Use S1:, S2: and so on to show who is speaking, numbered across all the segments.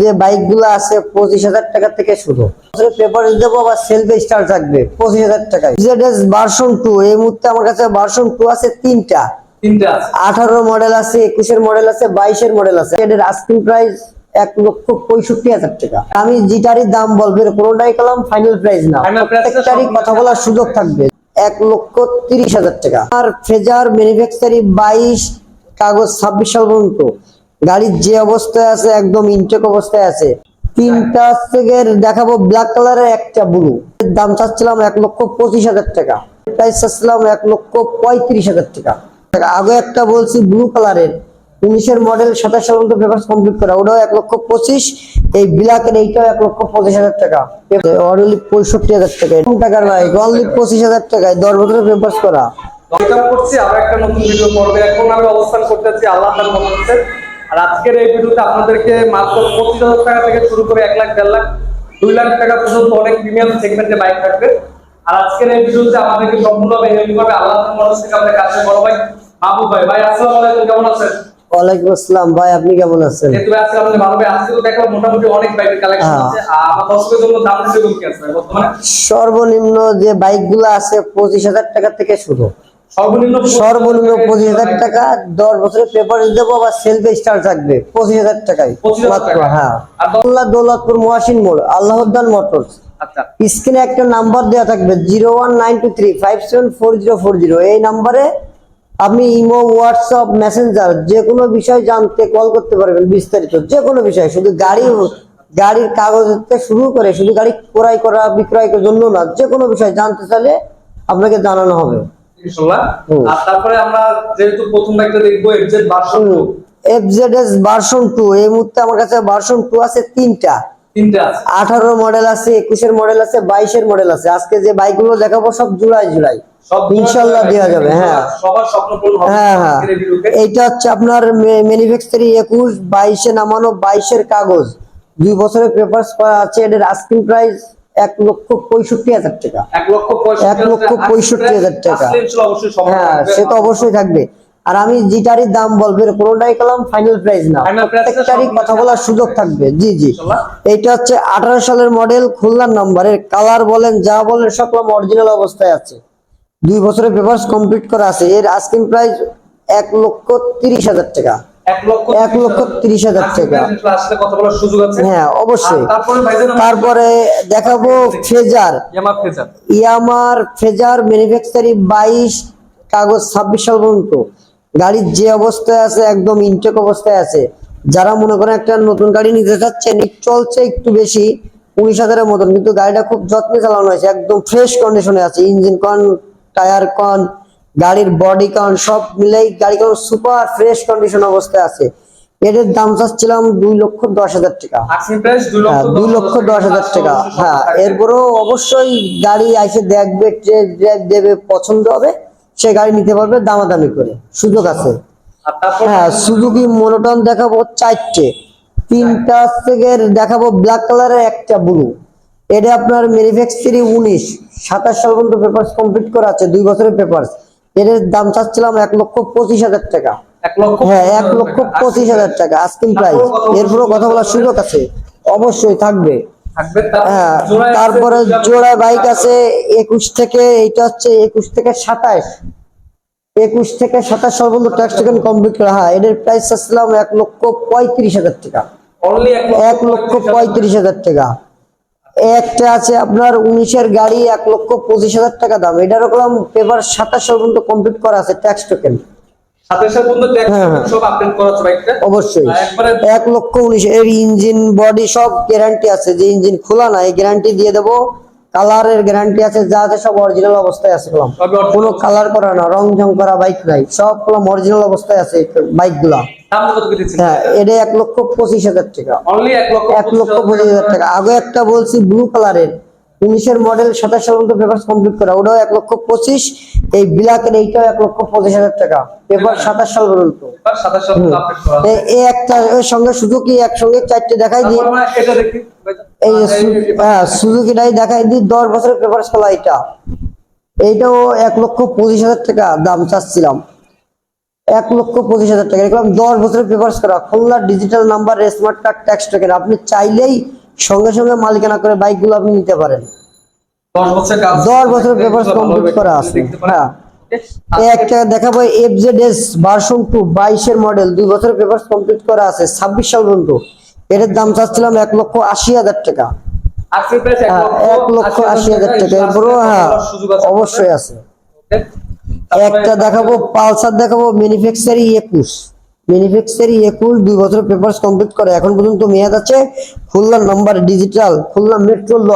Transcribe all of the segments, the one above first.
S1: যে বাইকগুলো আছে পঁচিশ হাজার টাকা থেকে শুরু। পেপার দেবো আবার সেলফে স্টার থাকবে পঁচিশ হাজার টাকায়। ভার্সন টু এই মুহূর্তে আমার কাছে ভার্সন টু আছে তিনটা। আঠারো মডেল আছে একুশের মডেল আছে বাইশের মডেল আছে। এটার আস্কিং প্রাইস এক লক্ষ পঁয়ষট্টি হাজার টাকা। আমি যেটারই দাম বলব কোনোটাই কলাম ফাইনাল প্রাইস না। প্রত্যেকটারই কথা বলার সুযোগ থাকবে। এক লক্ষ তিরিশ হাজার টাকা। আর ফ্রেজার ম্যানুফ্যাকচারি বাইশ কাগজ ছাব্বিশ সাল পর্যন্ত। গাড়ির যে অবস্থায় আছে, একদম ইনটেক অবস্থায় আছে। তিনটা থেকে দেখাবো ব্ল্যাক কালারের একটা ব্লু দাম চাচ্ছিলাম এক লক্ষ পঁচিশ হাজার টাকা। প্রাইস চাচ্ছিলাম এক লক্ষ পঁয়ত্রিশ হাজার টাকা। আগে একটা বলছি ব্লু কালারের উনিশের মডেল সাতাশ সাল পেপার কমপ্লিট করা। ওটাও এক লক্ষ পঁচিশ, এই ব্ল্যাকের এইটাও এক লক্ষ পঁচিশ হাজার টাকা। অনলি পঁয়ষট্টি হাজার টাকা। কম টাকার বাইক অনলি পঁচিশ হাজার টাকায় দশ বছরের পেপার করা।
S2: করছি আবার একটা নতুন ভিডিও পর্বে এখন আমি অবস্থান করতেছি আল্লাহ তার মধ্যে আর আজকের এই ভিডিওতে আপনাদেরকে মাত্র পঁচিশ হাজার টাকা থেকে শুরু করে এক লাখ দেড় লাখ দুই লাখ টাকা পর্যন্ত অনেক প্রিমিয়াম সেগমেন্টে বাইক থাকবে। আর আজকের এই ভিডিওতে আমাদেরকে সম্পূর্ণভাবে হেল্প করবে আল্লাহ মধ্যে থেকে আপনার কাছে বড় ভাই বাবু ভাই। ভাই আসসালামু আলাইকুম কেমন আছেন?
S1: ওয়ালাইকুম আসসালাম। ভাই আপনি কেমন আছেন?
S2: আজকে আমাদের ভালো ভাই আজকে তো দেখলাম মোটামুটি অনেক বাইকের কালেকশন
S1: হ্যাঁ।
S2: আছে। আর আমার দর্শকের জন্য দাম দিতে কি আছে বর্তমানে?
S1: সর্বনিম্ন যে বাইকগুলো আছে পঁচিশ হাজার টাকা থেকে শুরু।
S2: সর্বনিম্ন
S1: পঁচিশ হাজার টাকা দশ বছরের পেপার দেবো আবার সেলফে স্টার থাকবে পঁচিশ হাজার টাকায় মাত্র
S2: টাকা।
S1: হ্যাঁ। দৌলতপুর মহাসিন মোড় আল্লাহদ্দান মোটরস।
S2: আচ্ছা।
S1: স্ক্রিনে একটা নাম্বার দেওয়া থাকবে zero one nine two three five seven four zero four zero. এই নাম্বারে আপনি ইমো হোয়াটসঅ্যাপ মেসেঞ্জার যে কোনো বিষয় জানতে কল করতে পারবেন বিস্তারিত যে কোনো বিষয় শুধু গাড়ি গাড়ির কাগজ থেকে শুরু করে শুধু গাড়ি ক্রয় করা বিক্রয় জন্য না যে কোনো বিষয় জানতে চাইলে আপনাকে জানানো হবে।
S2: ইনশাআল্লাহ। আর তারপরে আমরা যেহেতু প্রথম বাইকটা দেখব FZ version
S1: F Z S version two এই মুহূর্তে আমার কাছে ভার্সন টু আছে তিনটা।
S2: তিনটা আছে।
S1: আঠারো মডেল আছে একুশের মডেল আছে বাইশের মডেল আছে। আজকে যে বাইকগুলো দেখাবো সব জুলাই জুলাই। ইনশাল্লাহ দেওয়া যাবে হ্যাঁ।
S2: সবার স্বপ্ন পূরণ হবে
S1: হ্যাঁ হ্যাঁ। এইটা হচ্ছে আপনার ম্যানুফ্যাকচারিং একুশ বাইশে নামানো বাইশের কাগজ। দুই বছরের পেপার আছে এটার আস্কিং প্রাইস এক লক্ষ পঁয়ষট্টি হাজার টাকা।
S2: এক লক্ষ পঁয়ষট্টি
S1: হাজার টাকা। হ্যাঁ সে তো অবশ্যই থাকবে। আর আমি যেটারই দাম বলব কোনোটাই কলাম ফাইনাল প্রাইস না। প্রত্যেকটারই কথা বলার সুযোগ থাকবে। জি জি। এইটা হচ্ছে আঠারো সালের মডেল খুলনার নাম্বারের কালার বলেন যা বলেন সব অরিজিনাল অবস্থায় আছে। দুই বছরের পেপার কমপ্লিট করা আছে। এর আস্কিং প্রাইস এক লক্ষ তিরিশ হাজার টাকা।
S2: এক লক্ষ
S1: তিরিশ হাজার। টাকা। হ্যাঁ অবশ্যই।
S2: তারপরে
S1: দেখাবো
S2: ফেজার
S1: ইয়ামার ফ্রেজার। ম্যানুফ্যাকচারি বাইশ কাগজ ছাব্বিশ সাল পর্যন্ত। গাড়ির যে অবস্থায় আছে একদম ইনটেক অবস্থায় আছে। যারা মনে করেন একটা নতুন গাড়ি নিতে চাচ্ছেন একটু চলছে একটু বেশি উনিশ হাজারের মতন। কিন্তু গাড়িটা খুব যত্নে চালানো হয়েছে একদম ফ্রেশ কন্ডিশনে আছে। ইঞ্জিন কন টায়ার কন গাড়ির বডি কন সব মিলেই গাড়ি কন সুপার ফ্রেশ কন্ডিশন অবস্থায় আছে। এটার দাম চাচ্ছিলাম দুই লক্ষ দশ হাজার টাকা।
S2: দুই লক্ষ
S1: হ্যাঁ দশ হাজার টাকা। হ্যাঁ এরপরেও অবশ্যই গাড়ি আইসে দেখবে দেবে পছন্দ হবে সে গাড়ি নিতে পারবে দামাদামি করে। সুযোগ আছে। হ্যাঁ সুজুকি মনোটন দেখাবো চারটে। তিনটা থেকে দেখাবো ব্ল্যাক কালারের একটা ব্লু এটা আপনার ম্যানুফ্যাকচারি উনিশ। সাতাশ সাল পর্যন্ত পেপার কমপ্লিট করা আছে দুই বছরের পেপার এর দাম চাচ্ছিলাম এক লক্ষ পঁচিশ হাজার টাকা। হ্যাঁ এক লক্ষ পঁচিশ হাজার টাকা আস্কিং প্রাইস এরপরও কথা বলার সুযোগ আছে। অবশ্যই থাকবে। হ্যাঁ তারপরে জোড়ায় বাইক আছে একুশ থেকে এইটা হচ্ছে একুশ থেকে সাতাশ। একুশ থেকে সাতাশ পর্যন্ত ট্যাক্স টোকেন কমপ্লিট করা হয়। এদের প্রাইস আসছিলাম এক লক্ষ পঁয়ত্রিশ হাজার টাকা। এক লক্ষ পঁয়ত্রিশ হাজার টাকা। একটা আছে আপনার উনিশের গাড়ি এক লক্ষ পঁচিশ হাজার টাকা দাম। এটা ওরকম পেপার সাতাশ পর্যন্ত কমপ্লিট করা আছে ট্যাক্স টোকেন হ্যাঁ,
S2: বাইকটা?
S1: অবশ্যই। এক লক্ষ উনিশ এর ইঞ্জিন বডি সব গ্যারান্টি আছে। যে ইঞ্জিন খোলা নাই এই গ্যারান্টি দিয়ে দেবো। কালারের গ্যারান্টি আছে যা আছে সব অরিজিনাল অবস্থায় আছে কলম। কোনো কালার করা না রং ঝং করা বাইক নাই। সব কলম অরিজিনাল অবস্থায় আছে
S2: বাইকগুলা
S1: হ্যাঁ এটা এক লক্ষ পঁচিশ হাজার টাকা।
S2: এক লক্ষ
S1: এক লক্ষ পঁচিশ হাজার টাকা। আগে একটা বলছি ব্লু কালারের উনিশের মডেল সাতাশ সাল পর্যন্ত পেপার কমপ্লিট করা। ওটাও এক লক্ষ পঁচিশ এই ব্ল্যাকের এইটাও এক লক্ষ পঁচিশ হাজার টাকা। পেপার সাতাশ সাল পর্যন্ত। এই একটা সঙ্গে সুজুকি একসঙ্গে চারটে দেখাই দিই।
S2: ভাইজান।
S1: এই হ্যাঁ সুজুকিটাই দেখাই দিই দশ বছরের পেপার খোলা এটা এইটাও এক লক্ষ পঁচিশ হাজার টাকা দাম চাচ্ছিলাম। এক লক্ষ পঁচিশ হাজার টাকা। এরকম দশ বছরের পেপার্স করা Khulna digital number smart card tax token আপনি চাইলেই সঙ্গে সঙ্গে মালিকানা করে বাইকগুলো আপনি নিতে পারেন।
S2: দশ বছর
S1: বছরের papers complete করা আছে। হ্যাঁ। একটা দেখাবো F Z S version two বাইশের মডেল দুই বছরের পেপার কমপ্লিট করা আছে ছাব্বিশ সাল পর্যন্ত। এটার দাম চাচ্ছিলাম এক লক্ষ আশি হাজার টাকা।
S2: এক
S1: হ্যাঁ,
S2: লক্ষ
S1: এক লক্ষ আশি হাজার টাকা। এরপরও হ্যাঁ অবশ্যই আছে। একটা দেখাবো পালসার দেখাবো ম্যানুফ্যাকচারি একুশ। ম্যানুফ্যাকচারি একুশ দুই বছর পেপার কমপ্লিট করে। এখন পর্যন্ত মেয়াদ আছে Khulna number digital Khulna metro ল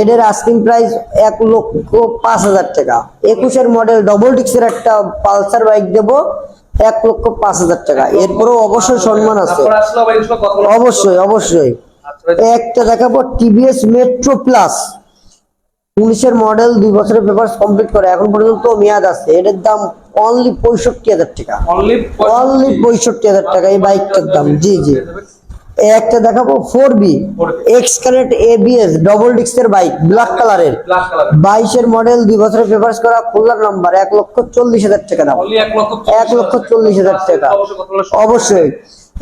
S1: এদের আস্কিং প্রাইস এক লক্ষ পাঁচ হাজার টাকা। একুশের মডেল ডবল ডিক্সের একটা পালসার বাইক দেবো এক লক্ষ পাঁচ হাজার টাকা। এরপরেও অবশ্যই সম্মান আছে। অবশ্যই অবশ্যই।
S2: আচ্ছা
S1: একটা দেখাবো টিভিএস মেট্রো প্লাস উনিশের মডেল দুই বছরের পেপার কমপ্লিট করে। এখন পর্যন্ত মেয়াদ আছে। এটার দাম অনলি পঁয়ষট্টি হাজার টাকা। অনলি পঁয়ষট্টি। হাজার টাকা এই বাইকটার দাম। জি জি। একটা দেখাবো four B.
S2: 4B
S1: X current ABS double ডিস্কের বাইক ব্ল্যাক কালারের বাইশের মডেল দুই বছরের পেপার করা খুলনার নাম্বার এক লক্ষ চল্লিশ হাজার টাকা দাম।
S2: এক লক্ষ
S1: চল্লিশ হাজার। টাকা।
S2: অবশ্যই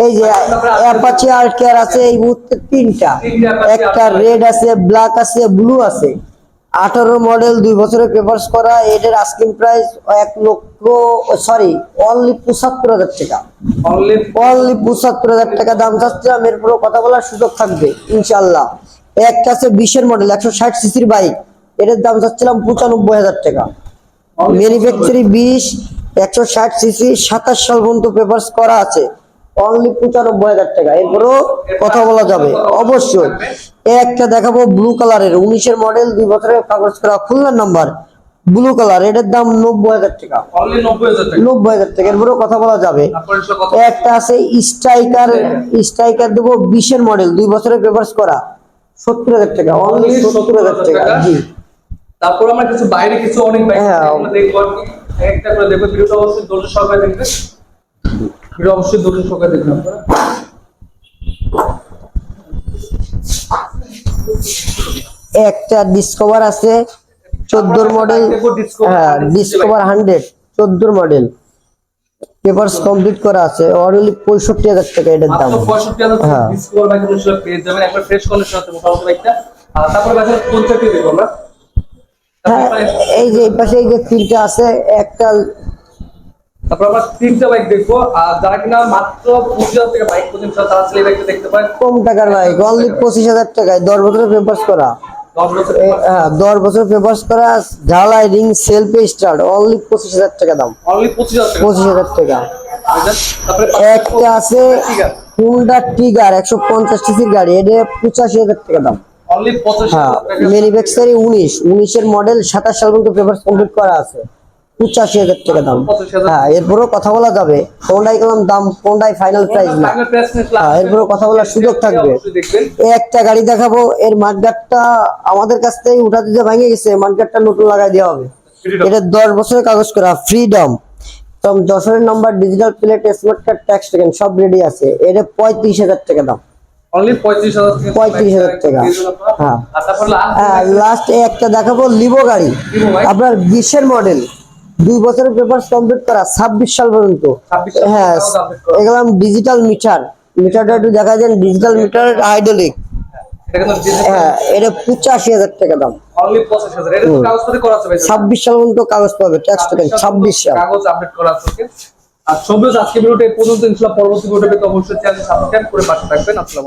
S1: এই যে অ্যাপাচি আর কেয়ার আছে এই মুহূর্তে তিনটা। একটা রেড আছে ব্ল্যাক আছে ব্লু আছে। আঠারো মডেল দুই বছরের পেপার্স করা এটার আস্কিং প্রাইস এক লক্ষ সরি অনলি পঁচাত্তর হাজার টাকা।
S2: অনলি
S1: পঁচাত্তর হাজার টাকা দাম চাচ্ছিলাম এরপরও কথা বলার সুযোগ থাকবে ইনশাল্লাহ একটা আছে বিশের মডেল একশো ষাট সিসির বাইক এটার দাম চাচ্ছিলাম পঁচানব্বই হাজার টাকা। ম্যানুফ্যাকচারি বিশ একশো ষাট সিসি সাতাশ সাল পর্যন্ত পেপার্স করা আছে। অনলি পঁচানব্বই হাজার টাকা। এরপরও কথা বলা যাবে। অবশ্যই। একটা দেখাবো ব্লু কালারের উনিশের মডেল দুই বছরের কাগজ করা খুলনার নাম্বার ব্লু কালার এটার দাম নব্বই হাজার টাকা।
S2: নব্বই হাজার টাকা।
S1: এরপরও কথা বলা যাবে। একটা আছে স্ট্রাইকার স্ট্রাইকার দেবো বিশের মডেল দুই বছরের পেপার্স করা। সত্তর হাজার টাকা। অনলি সত্তর হাজার টাকা। জি।
S2: তারপর আমরা কিছু বাইরে কিছু অনেক বাইক
S1: হ্যাঁ।
S2: দেখব একটা করে দেখব। ভিডিওটা অবশ্যই ধৈর্য সহকারে দেখবেন। ভিডিও অবশ্যই সহকারে দেখবেন আপনারা।
S1: একটা ডিসকভার আছে চোদ্দোর মডেল হ্যাঁ ডিসকভার হান্ড্রেড চোদ্দোর মডেল পেপারস কমপ্লিট করা আছে অনলি পঁয়ষট্টি হাজার টাকা এটার দাম। হ্যাঁ।
S2: ডিসকভার বাইক ইনশাআল্লাহ পেয়ে যাবেন একবার ফ্রেশ কন্ডিশন আছে মোটামুটি বাইকটা আর তারপর বাইক কোন থেকে দেখব আমরা।
S1: হ্যাঁ এই যে এই পাশে এই যে তিনটা আছে একটা
S2: তারপর আমরা তিনটা বাইক দেখব। আর যারা কিনা মাত্র পঁচিশ হাজার বাইক পর্যন্ত তারা বাইকটা দেখতে পারেন।
S1: কম টাকার বাইক অনলি পঁচিশ হাজার টাকায়। দশ বছরের পেপারস করা। হ্যাঁ দশ বছর পেপারস করা ঝালাই রিং সেলফে স্টার্ট অনলি পঁচিশ হাজার টাকা দাম।
S2: অনলি পঁচিশ হাজার টাকা। তারপরে
S1: একটা আছে। হুন্ডা টিগার একশো পঞ্চাশ সিসির গাড়ি। এটা পঁচাশি হাজার টাকা দাম। হ্যাঁ ম্যানুফ্যাকচারি উনিশ। উনিশের মডেল সাতাশ সাল পর্যন্ত পেপার কমপ্লিট করা আছে। পঁচাশি হাজার টাকা দাম। হ্যাঁ এরপরেও কথা বলা যাবে। কোনটাই করলাম দাম কোনটাই ফাইনাল প্রাইস না হ্যাঁ, এরপরেও কথা বলার সুযোগ থাকবে। একটা গাড়ি দেখাবো এর মাঠগাটটা আমাদের কাছ থেকে উঠাতে যে ভেঙে গেছে মাঠগাটটা নতুন লাগাই দেওয়া হবে। এটা দশ বছরের কাগজ করা ফ্রিডম দশের number digital plate smart card tax token সব রেডি আছে। এটা পঁয়ত্রিশ হাজার টাকা দাম।
S2: পঁয়ত্রিশ হাজার টাকা।
S1: হ্যাঁ।
S2: last
S1: হ্যাঁ লাস্ট একটা দেখাবো লিভো গাড়ি। আপনার বিশের মডেল দুই বছরের পেপার কমপ্লিট করা ছাব্বিশ সাল পর্যন্ত। হ্যাঁ এগুলো ডিজিটাল মিটার মিটারটা একটু দেখা যান ডিজিটাল মিটার হাইড্রোলিক
S2: কিন্তু
S1: হ্যাঁ এটা পঁচাশি হাজার টাকা দাম। ছাব্বিশ সাল পর্যন্ত কাগজ পাবে ট্যাক্স ছাব্বিশ সাল
S2: কাগজ আপডেট করা আছে আর সবুজ আজকে ভিডিওটা পর্যন্ত ইনশাআল্লাহ পরবর্তী ভিডিও পেতে অবশ্যই চ্যানেল সাবস্ক্রাইব করে পাশে থাকবেন। আসসালামু